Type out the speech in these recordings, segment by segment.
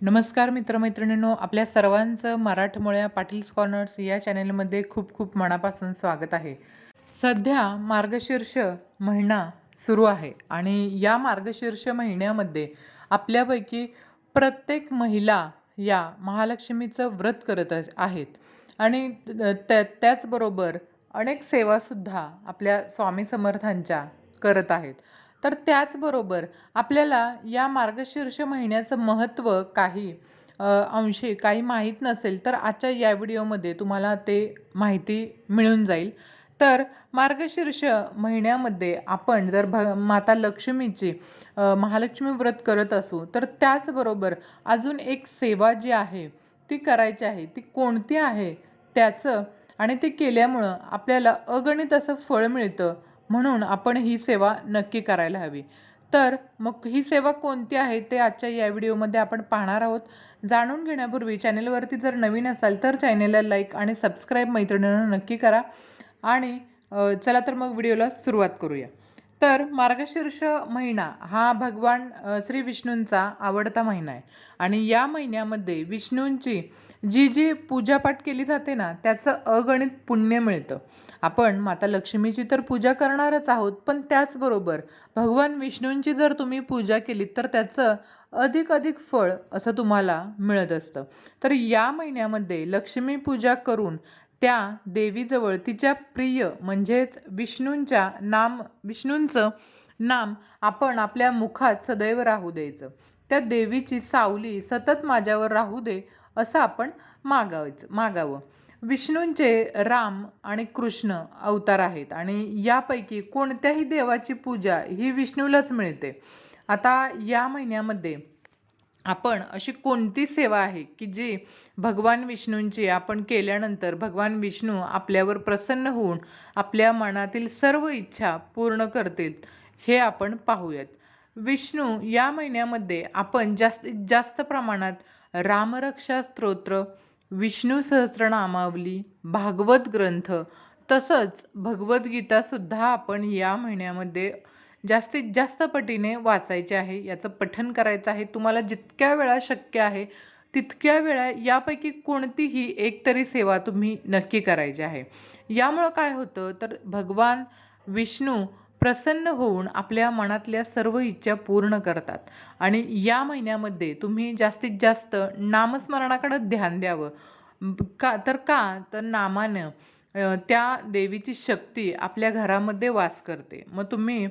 नमस्कार मित्रमैत्रिणींनो आपल्या सर्वांचं मराठमोळ्या पाटील्स कॉर्नर्स या चॅनेलमध्ये खूप खूप मनापासून स्वागत आहे. सध्या मार्गशीर्ष महिना सुरू आहे आणि या मार्गशीर्ष महिन्यामध्ये आपल्यापैकी प्रत्येक महिला या महालक्ष्मीचं व्रत करत आहेत आणि त्या त्याचबरोबर अनेक सेवासुद्धा आपल्या स्वामी समर्थांच्या करत आहेत. तर त्याचबरोबर आपल्याला या मार्गशीर्ष महिन्याचं महत्त्व काही अंशी काही माहीत नसेल तर आजच्या या व्हिडिओमध्ये तुम्हाला ते माहिती मिळून जाईल. तर मार्गशीर्ष महिन्यामध्ये आपण जर भ माता लक्ष्मीची महालक्ष्मी व्रत करत असू तर त्याचबरोबर अजून एक सेवा जी आहे ती करायची आहे ती कोणती आहे त्याचं आणि ते केल्यामुळं आपल्याला अगणित असं फळ मिळतं. म्हणून आपण ही सेवा नक्की करायला हवी. तर मग ही सेवा कोणती आहे ते आजच्या या व्हिडिओमध्ये आपण पाहणार आहोत. जाणून घेण्यापूर्वी चॅनेलवरती जर नवीन असाल तर चॅनेलला लाईक आणि सबस्क्राईब मैत्रिणींना नक्की करा. आणि चला तर मग व्हिडिओला सुरुवात करूया. तर मार्गशीर्ष महिना हा भगवान श्री विष्णूंचा आवडता महिना आहे. आणि या महिन्यामध्ये विष्णूंची जी जी पूजापाठ केली जाते ना त्याचं अगणित पुण्य मिळतं. आपण माता लक्ष्मीची तर पूजा करणारच आहोत पण त्याचबरोबर भगवान विष्णूंची जर तुम्ही पूजा केली तर त्याचं अधिक अधिक फळ असं तुम्हाला मिळत असतं. तर या महिन्यामध्ये लक्ष्मी पूजा करून त्या देवीजवळ तिच्या प्रिय म्हणजेच विष्णूंच्या नाम विष्णूंचं नाम आपण आपल्या मुखात सदैव राहू द्यायचं. त्या देवीची सावली सतत माझ्यावर राहू दे असं आपण मागावायचं मागावं. विष्णूंचे राम आणि कृष्ण अवतार आहेत. आणि यापैकी कोणत्याही देवाची पूजा ही विष्णूलाच मिळते. आता या महिन्यामध्ये आपण अशी कोणती सेवा आहे की जी भगवान विष्णूंची आपण केल्यानंतर भगवान विष्णू आपल्यावर प्रसन्न होऊन आपल्या मनातील सर्व इच्छा पूर्ण करतील हे आपण पाहूयात. विष्णू या महिन्यामध्ये आपण जास्तीत जास्त प्रमाणात रामरक्षा स्तोत्र विष्णू सहस्रनामावली भागवत ग्रंथ तसंच भगवद्गीतासुद्धा आपण या महिन्यामध्ये जास्तीत जास्त पटीने वाचायचे आहे. याचं पठन करायचं आहे. तुम्हाला जितक्या वेळा शक्य आहे तितक्या वेळा यापैकी कोणतीही एक तरी सेवा तुम्ही नक्की करायची आहे. यामुळं काय होतं? तर भगवान विष्णू प्रसन्न होऊन आपल्या मनातल्या सर्व इच्छा पूर्ण करतात. आणि या महिन्यामध्ये तुम्ही जास्तीत जास्त नामस्मरणाकडे ध्यान द्यावं. का तर का तर नामानं त्या देवीची शक्ती आपल्या घरामध्ये वास करते. मग तुम्ही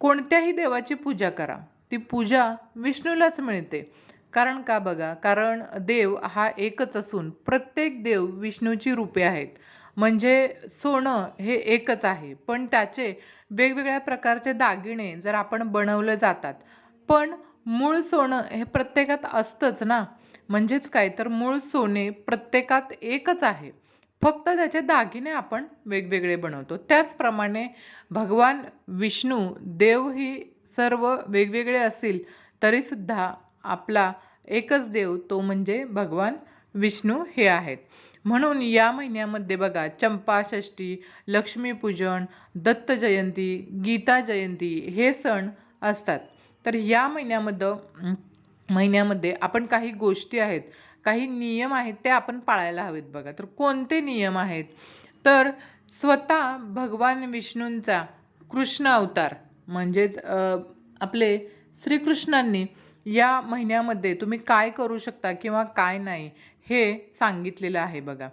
कोणत्याही देवाची पूजा करा. ती पूजा विष्णूलाच मिळते. कारण का बघा? कारण देव हा एकच असून प्रत्येक देव विष्णूची रूपे आहेत. म्हणजे सोनं हे एकच आहे. पण त्याचे वेगवेगळ्या प्रकारचे दागिने जर आपण बनवले जातात. पण मूळ सोनं हे प्रत्येकात असतंच ना? म्हणजेच काय? तर मूळ सोने प्रत्येकात एकच आहे. फक्त त्याचे दागिने आपण वेगवेगळे बनवतो. त्याचप्रमाणे भगवान विष्णू देव ही सर्व वेगवेगळे असतील तरीसुद्धा आपला एकच देव तो म्हणजे भगवान विष्णू हे आहेत. म्हणून या महिन्यामध्ये बघा चंपाषष्ठी लक्ष्मीपूजन दत्त जयंती गीता जयंती हे सण असतात. तर या महिन्यामध्ये महिन्यामध्ये आपण काही गोष्टी आहेत काही नियम आहेत ते आपण पाळायला हवेत बघा. तर कोणते नियम आहेत? तर स्वतः भगवान विष्णूंचा कृष्ण अवतार म्हणजेच आपले श्रीकृष्णांनी या महिन्यामध्ये तुम्ही काय करू शकता किंवा काय नाही हे सांगितलेलं आहे बघा.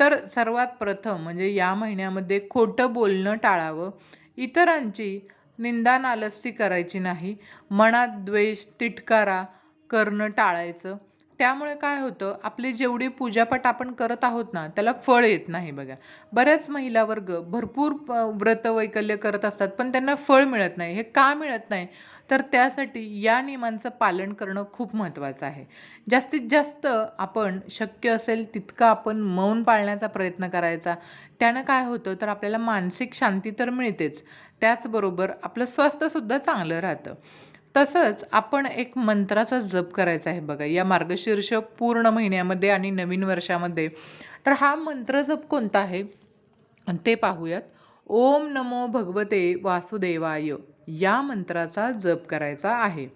तर सर्वात प्रथम म्हणजे या महिन्यामध्ये खोटं बोलणं टाळावं. इतरांची निंदा नालस्ती करायची नाही. मनात द्वेष तिटकारा करणं टाळायचं. त्यामुळे काय होतं आपली जेवढी पूजापाठ आपण करत आहोत ना त्याला फळ येत नाही बघा. बऱ्याच महिला वर्ग भरपूर व्रत वैकल्य करत असतात पण त्यांना फळ मिळत नाही. हे का मिळत नाही? तर त्यासाठी या नियमांचं पालन करणं खूप महत्त्वाचं आहे. जास्तीत जास्त आपण शक्य असेल तितकं आपण मौन पाळण्याचा प्रयत्न करायचा. त्यानं काय होतं तर आपल्याला मानसिक शांती तर मिळतेच. त्याचबरोबर आपलं स्वास्थ्यसुद्धा चांगलं राहतं. तसंच आपण एक मंत्राचा जप करायचा आहे बघा. या मार्गशीर्ष पूर्ण महिन्यामध्ये आणि नवीन वर्षामध्ये. तर हा मंत्र जप कोणता आहे? ते पाहूयात. ओम नमो भगवते वासुदेवाय. या मंत्राचा जप करायचा आहे.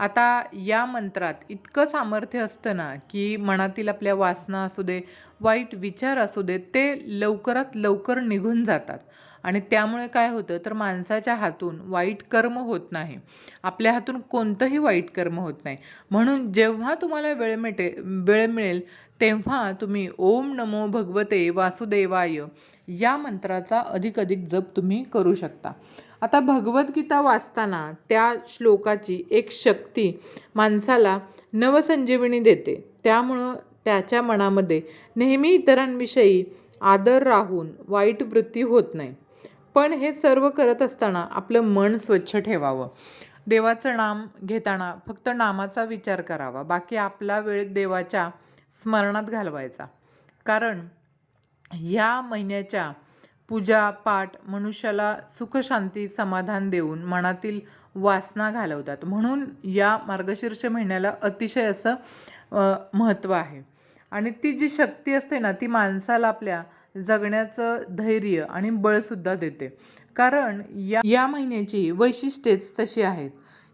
आता या मंत्रात इतकं सामर्थ्य असतं ना की मनातील आपल्या वासना असू दे वाईट विचार असू दे ते लवकरात लवकर निघून जातात. आणि त्यामुळे काय होतं तर माणसाच्या हातून वाईट कर्म होत नाही. आपल्या हातून कोणतंही वाईट कर्म होत नाही. म्हणून जेव्हा तुम्हाला वेळ मिटे वेळ मिळेल तेव्हा तुम्ही ओम नमो भगवते वासुदेवाय या मंत्राचा अधिक अधिक जप तुम्ही करू शकता. आता भगवद्गीता वाचताना त्या श्लोकाची एक शक्ती माणसाला नवसंजीवनी देते. त्यामुळं त्याच्या मनामध्ये नेहमी इतरांविषयी आदर राहून वाईट वृत्ती होत नाही. पण हे सर्व करत असताना आपलं मन स्वच्छ ठेवावं. देवाचं नाम घेताना फक्त नामाचा विचार करावा. बाकी आपला वेळ देवाच्या स्मरणात घालवायचा. कारण ह्या महिन्याच्या पूजा पाठ मनुष्याला सुखशांती समाधान देऊन मनातील वासना घालवतात. म्हणून या मार्गशीर्ष महिन्याला अतिशय असं महत्त्व आहे. आणि ती जी शक्ती असते ना ती माणसाला आपल्या जगण्याचं धैर्य आणि बळसुद्धा देते. कारण या या महिन्याची वैशिष्ट्येच तशी आहेत.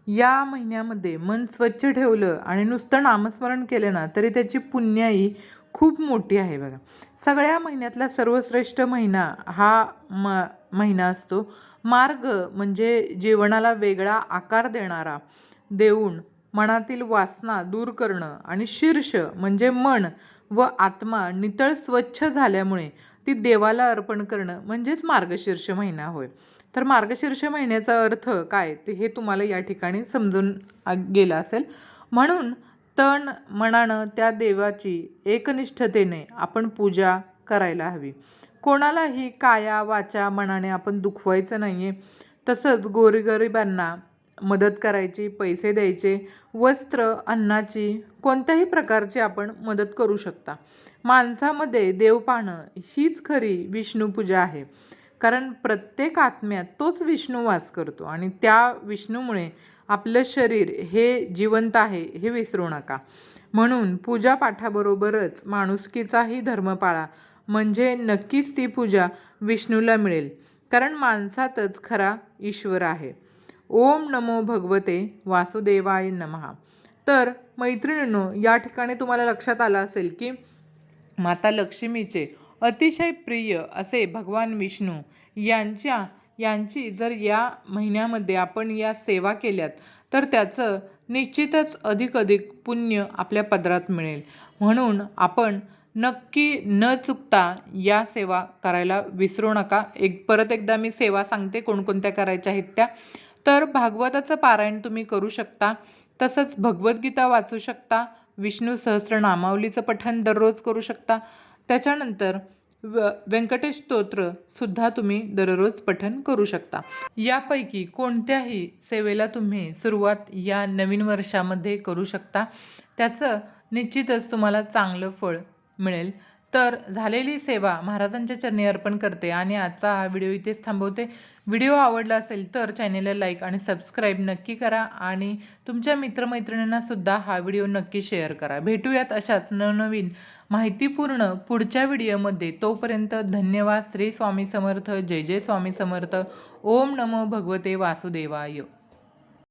या महिन्यामध्ये मन स्वच्छ ठेवलं आणि नुसतं नामस्मरण केलं ना तरी त्याची पुण्याई खूप मोठी आहे बघा. सगळ्या महिन्यातला सर्वश्रेष्ठ महिना हा म महिना असतो. मार्ग म्हणजे जीवनाला वेगळा आकार देणारा देऊन मनातील वासना दूर करणं आणि शीर्ष म्हणजे मन व आत्मा नितळ स्वच्छ झाल्यामुळे ती देवाला अर्पण करणं म्हणजेच मार्गशीर्ष महिना होय. तर मार्गशीर्ष महिन्याचा अर्थ काय? ते हे तुम्हाला या ठिकाणी समजून गेलं असेल. म्हणून तण मनानं त्या देवाची एकनिष्ठतेने आपण पूजा करायला हवी. कोणालाही काया वाचा मनाने आपण दुखवायचं नाही आहे तसंच गोरीगरिबांना मदत करायची पैसे द्यायचे वस्त्र अन्नाची कोणत्याही प्रकारची आपण मदत करू शकता. माणसामध्ये देव पाहणं हीच खरी विष्णूपूजा आहे. कारण प्रत्येक आत्म्यात तोच विष्णू वास करतो आणि त्या विष्णूमुळे आपलं शरीर हे जिवंत आहे हे विसरू नका. म्हणून पूजापाठाबरोबरच माणुसकीचाही धर्म पाळा म्हणजे नक्कीच ती पूजा विष्णूला मिळेल. कारण माणसातच खरा ईश्वर आहे. ओम नमो भगवते वासुदेवाय नमहा तर मैत्रिणींनो या ठिकाणी तुम्हाला लक्षात आलं असेल की माता लक्ष्मीचे अतिशय प्रिय असे भगवान विष्णू यांच्या यांची जर या महिन्यामध्ये आपण या सेवा केल्यात तर त्याचं निश्चितच अधिक अधिक पुण्य आपल्या पदरात मिळेल. म्हणून आपण नक्की न चुकता या सेवा करायला विसरू नका. एक परत एकदा मी सेवा सांगते कोणकोणत्या करायच्या आहेत त्या. तर भागवताचं पारायण तुम्ही करू शकता. तसंच भगवद्गीता वाचू शकता. विष्णू सहस्रनामावलीचं पठण दररोज करू शकता. त्याच्यानंतर व व्यंकटेश स्तोत्रसुद्धा तुम्ही दररोज पठन करू शकता. यापैकी कोणत्याही सेवेला तुम्ही सुरुवात या नवीन वर्षामध्ये करू शकता. त्याचं निश्चितच तुम्हाला चांगलं फळ मिळेल. तर झालेली सेवा महाराजांच्या चरणी अर्पण करते आणि आजचा हा व्हिडिओ इथेच थांबवते. व्हिडिओ आवडला असेल तर चॅनेलला लाईक आणि सबस्क्राईब नक्की करा आणि तुमच्या मित्रमैत्रिणींनासुद्धा हा व्हिडिओ नक्की शेअर करा. भेटूयात अशाच नवनवीन माहितीपूर्ण पुढच्या व्हिडिओमध्ये तोपर्यंत धन्यवाद. श्री स्वामी समर्थ. जय जय स्वामी समर्थ. ओम नमो भगवते वासुदेवाय.